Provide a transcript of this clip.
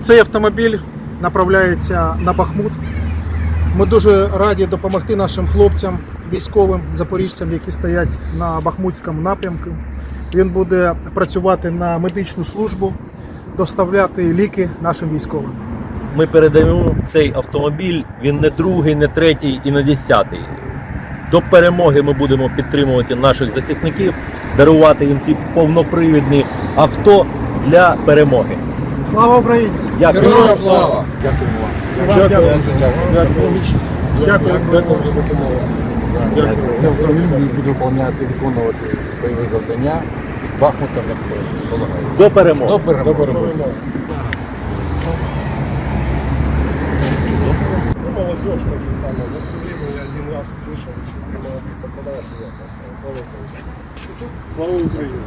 Цей автомобіль направляється на Бахмут. Ми дуже раді допомогти нашим хлопцям, військовим запоріжцям, які стоять на Бахмутському напрямку. Він буде працювати на медичну службу, доставляти ліки нашим військовим. Ми передаємо цей автомобіль. Він не другий, не третій і не десятий. До перемоги ми будемо підтримувати наших захисників, дарувати їм ці повнопривідні авто для перемоги. Слава Україні! Дякую. Героям слава! Дякую. Дякую. Дякую. Дякую за допомогу. Це автомобіль буде виконувати, виконувати бойові завдання під Бахмутом, як полагається. До перемоги. До перемоги. Ну, молодежь, как и самое. За все время я один раз услышал очень молодых пацанов, что я просто слава Слава Украине!